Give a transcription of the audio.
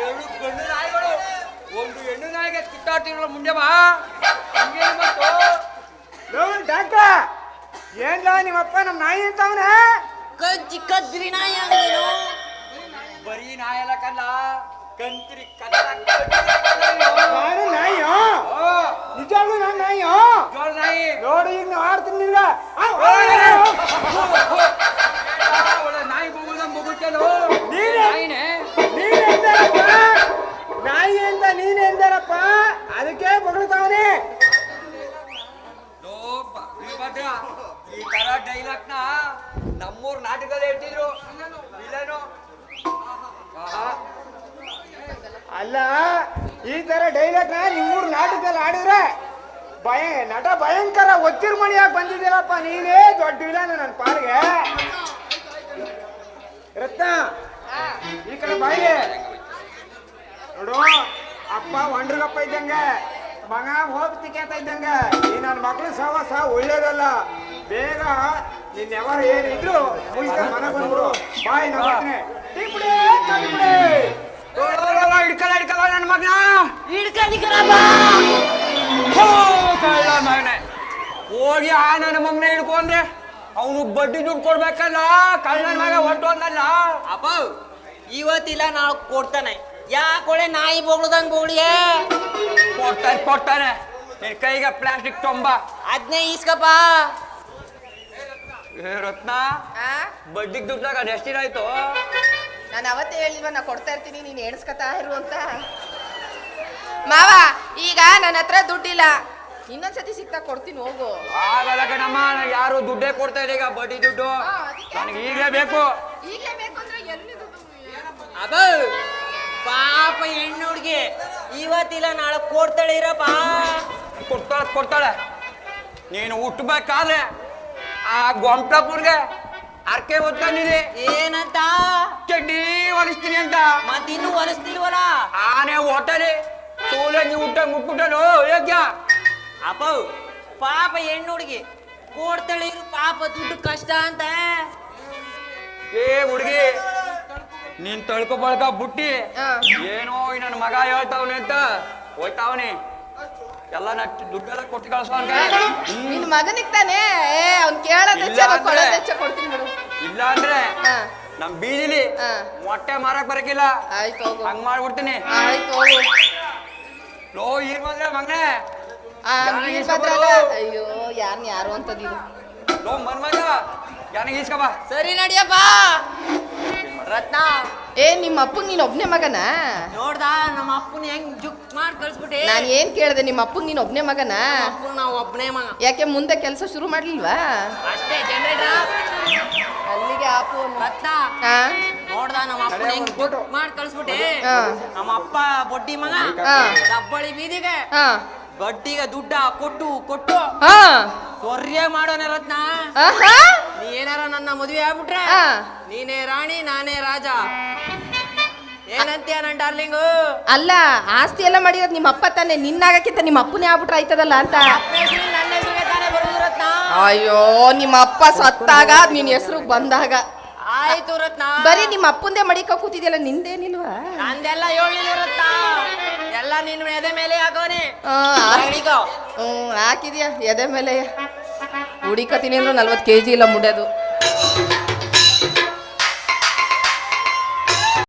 ಎರಡು ಗಂಡು ನಾಯಿಗಳು. ಒಂದು ಹೆಣ್ಣು ನಾಯಿಗೆ ಕಿತ್ತಾಡ್ತಿರೋ ಮುಂದೆ ಬಾ. ಏನ್ ನಿಮ್ಮಪ್ಪ ನಮ್ಮ ನಾಯಿ ಅಂತವನೇ ಕಂಚಿ ಕದ್ರಿ ನಾಯಿ ಅಂದ್ರೇನು? ಬರೀ ನಾಯಿ ಅಲ್ಲ ಕಂತ್ರಿ ಕದ್ದ ಅಲ್ಲ, ಈ ತರ ಡೈಲಾಗ್ ನಿಮ್ಮೂರ್ ನಾಟಕದಲ್ಲಿ ಆಡಿದ್ರೆ ಭಯ, ನಟ ಭಯಂಕರ ಒತ್ತಿರ ಮಣಿಯಾಗಿ ಬಂದಿದ್ದೀರಪ್ಪ, ನೀನೇ ದೊಡ್ಡ ವಿಲನ್ ನನ್ನ ಪಾಲ್ಗೆ. ರತ್ನ, ಈ ಕಡೆ ಬಾಯಿ. ನೋಡು, ಅಪ್ಪ ಒಂಡ್ರಗಪ್ಪ ಇದ್ದಂಗೆ, ಮಗ ಹೋಗ್ತಿಕೇತ ಇದ್ದಂಗೆ. ಈ ನನ್ನ ಮಕ್ಳು ಸಹವಾಸ ಒಳ್ಳೇದಲ್ಲ. ಬೇಗ ಯಾವಾಗ ಏನಿದ್ರು ಮುಗಿಸ್ಕೊಂಡು ಬಾಯ್ ಹಿಡ್ಕಲ್ಲ ಹಿಡ್ಕಲ್ಲ ನನ್ನ ಮಗನ. ಹಿಡ್ಕಲಿಕ್ಕರಪ್ಪ ಹೋ, ಕಳ್ಳ ಮಗನೇ. ಹೋಗಿ ಆ ನನ್ನ ಮಗನ ಹಿಡ್ಕೊಂಡ್ರೆ ಅವನು ಬಡ್ಡಿ ದುಡ್ಡು ಕೊಡ್ಬೇಕಲ್ಲ? ಕಳ್ಳನ ಮಗ ಹೊಟ್ಟೋದ್ನಲ್ಲ ಅಪ್ಪ ಇವತ್ತಿಲ್ಲ ನಾವು ಕೊಡ್ತಾನೆ. ಯಾಕೊಳೆ ನಾಯಿ ಬೊಗ್ಳದಂಗ್ ಬೋಳಿಯೇ ಕೊಡ್ತಾನೆ ಕೊಡ್ತಾನೆ. ನಿನ್ ಕೈಗೆ ಪ್ಲಾಸ್ಟಿಕ್ ತೊಂಬ. ಅದ್ನೇ ಈಸ್ಕಪ್ಪ. ಏ ರತ್ನ. ಆ? ಬಡ್ಡಿಗೆ ದುಡ್ಡಾಗ ಅದು ಎಷ್ಟು ಆಯ್ತು ನಾನು ಅವತ್ತೇ ಹೇಳಿಲ್ವ ನಾ ಕೊಡ್ತಾ ಇರ್ತೀನಿ ನೀನು ಎಣಿಸ್ಕೊತಾ ಇರು ಅಂತ. ಮಾವ ಈಗ ನನ್ನ ಹತ್ರ ದುಡ್ಡಿಲ್ಲ. ಇನ್ನೊಂದ್ಸತಿ ಸಿಕ್ತಾ ಕೊಡ್ತೀನಿ ಹೋಗು. ಆಗಲ್ಲ ಕಣಮ್ಮ ನಂಗ್ ಯಾರು ದುಡ್ಡೇ ಕೊಡ್ತಾ ಇಲ್ಲ ಈಗ ಬಡ್ಡಿ ದುಡ್ಡು. ಅದಕ್ಕೆ ನನಗೆ ಈಗಲೇ ಬೇಕು. ಈಗಲೇ ಬೇಕು ಅಂದ್ರೆ ಎಲ್ಲಿ ದುಡ್ಡು? ಅಬ್ಬ ಪಾಪ ಹೆಣ್ಣು ಹುಡುಗಿ ಇವತ್ತಿಲ್ಲ ನಾಳೆ ಕೊಡ್ತಾಳೆ ಇರಪ್ಪ. ಕೊಡ್ತಾಳೆ ಕೊಡ್ತಾಳೆ. ನೀನು ಹುಟ್ಟಬೇಕಾದ್ರೆ ಆ ಗೊಮ್ಟಪ್ಪನ್ಗೆ ಅರ್ಕೆ ಓದ್ಕೊಂಡಿದೆ ಏನಂತ? ಚಡ್ಡಿ ಹೊಲಿಸ್ತೀನಿ ಅಂತ. ಮತ್ತಿನ್ನೂ ಹೊಲಿಸ್ತಿಲ್ವಲ್ಲ? ಆನೆ ಹೋಟಲಿ ಸೂಲೆ ನೀವು ಊಟ ಮುಟ್ಬಿಟ್ಟಲು ಯೋಗ್ಯ. ಅಪ್ಪ ಪಾಪ ಹೆಣ್ಣು ಹುಡುಗಿ ಕೊಡ್ತಾಳೆ ಇರು ಪಾಪ ದುಡ್ಡು ಕಷ್ಟ ಅಂತ. ಏ ಹುಡುಗಿ ನೀನ್ ತಳ್ಕೊ ಬಳ್ಕ ಬುಟ್ಟಿ. ಏನೋ ನನ್ನ ಮಗ ಹೇಳ್ತಾವನೆ ಅಂತ ಹೋಯ್ತಾವನಿ. ಎಲ್ಲ ನಾ ದುಡ್ಡೆಲ್ಲ ಕೊಟ್ಟು ಕಳ್ಸೋನ್ಗೆ ನಿನ್ ಮಗನಿಗೆ ತಾನೇ? ಏ ಅವ್ನು ಕೇಳೋದ್ ಹೆಚ್ಚ ಇಲ್ಲ ಅಂದ್ರೆ- ಕೊಡೋದ್ ಹೆಚ್ಚ ಕೊಡ್ತೀನಿ ಬಿಡು. ಇಲ್ಲ ಅಂದ್ರೆ ಹಾ. ನಮ್ ಬೀದಿಲಿ ಹಾ. ಮೊಟ್ಟೆ ಮಾರಕ್ ಬರಕಿಲ್ಲ. ಆಯ್ತು ಹೋಗು. ಹಂಗ್ ಮಾಡ್ಬಿಡ್ತೀನಿ. ಆಯ್ತು ಹೋಗು. ಲೋ ಈ ಬಂದ್ರೆ ಮಗನೇ. ಆ ಅಯ್ಯೋ ಯಾರ್ನ ಯಾರು ಅಂತದಿದು ಲೋ ಮನ್ಮಗ ಯಾನಿಗೆ ಇಸ್ಕಬ ಸರಿ ನಡಿಯಪ್ಪ. ರತ್ನ. ಏ ನಿಮ್ಮ ಅಪ್ಪಂಗ್ ನೀನ್ ಒಬ್ನೇ ಮಗನ? ನೋಡ್ದ ನಮ್ಮ ಅಪ್ಪನ ಹೆಂಗ್ ಜುಕ್ ಮಾಡಿ ಕಳ್ಸ್ಬಿಟ್ಟೆ. ನಾನು ಏನ್ ಕೇಳಿದೆ ನಿಮ್ಮ ಅಪ್ಪಂಗ್ ನೀನ್ ಒಬ್ನೇ ಮಗನಾ? ಅಪ್ಪನ ನಾವು ಒಬ್ಬನೇ ಮಗ. ಯಾಕೆ ಮುಂದೆ ಕೆಲಸ ಶುರು ಮಾಡ್ಲಿಲ್ವಾ? ಅಷ್ಟೇ ಜನರೇಟರ್ ಅಲ್ಲಿಗೆ ಆಪು. ರತ್ನ? ನೋಡ್ದ ನಮ್ಮ ಅಪ್ಪನ ಹೆಂಗ್ ಜುಕ್ ಮಾಡಿ ಕಳ್ಸ್ಬಿಟ್ಟೆ. ಹಾ. ನಮ್ಮ ಅಪ್ಪ ಬೊಡ್ಡಿ ಮಗ. ದಬ್ಬಳಿ ಬೀದಿಗೆ. ಬಡ್ಡಿಗೆ ದುಡ್ಡ ಕೊಟ್ಟು ಕೊಟ್ಟು. ಆ. ಸೊರ್ಯ ಮಾಡೋಣ ರತ್ನ ಆಹಾ? ನೀ ಏನಾರ ನನ್ನ ಮದುವೆ ಆಗ್ಬಿಟ್ರೆ? ಆ. ನೀನೇ ರಾಣಿ ನಾನೇ ರಾಜ. ಏನಂತೀಯ ನನ್ ಡಾರ್ಲಿಂಗ್? ಅಲ್ಲ ಆಸ್ತಿ ಎಲ್ಲ ಮಾಡಿರೋದು ನಿಮ್ಮ ಅಪ್ಪ ತಾನೆ. ನಿನ್ನಾಗಕ್ಕಿಂತ ನಿಮ್ಮ ಅಪ್ಪನೇ ಆಗ್ಬಿಟ್ರೆ ಆಯ್ತದಲ್ಲ ಅಂತ. ಅಪ್ಪನ ನನ್ನ ಹೆಸರಿಗೆ ತಾನೇ ಬರುದು ರತ್ನ? ಅಯ್ಯೋ ನಿಮ್ಮ ಅಪ್ಪ ಸತ್ತಾಗ ನಿನ್ ಹೆಸರು ಬಂದಾಗ. ಆಯ್ತು ರತ್ನ. ಬರೀ ನಿಮ್ಮ ಅಪ್ಪಂದೇ ಮಡಿಕ ಕೂತಿದ್ಯಲ್ಲ ನಿಂದೇನಿಲ್ವಾ? ನಂದೆಲ್ಲ ಹೇಳಿಲ್ಲ ರತ್ನ. ಎಲ್ಲ ನಿನ್ನ ಎದೆ ಮೇಲೆ ಹಾಕೋನೆ. ಹ್ಮ್ ಹಾಕಿದ್ಯಾ? ಎದೆ ಮೇಲೆ. ಹುಡಿಕತೀನಿ ಅಂದ್ರೆ ನಲ್ವತ್ತು ಕೆ ಜಿ ಇಲ್ಲ ಮುಡ್ಯೋದು.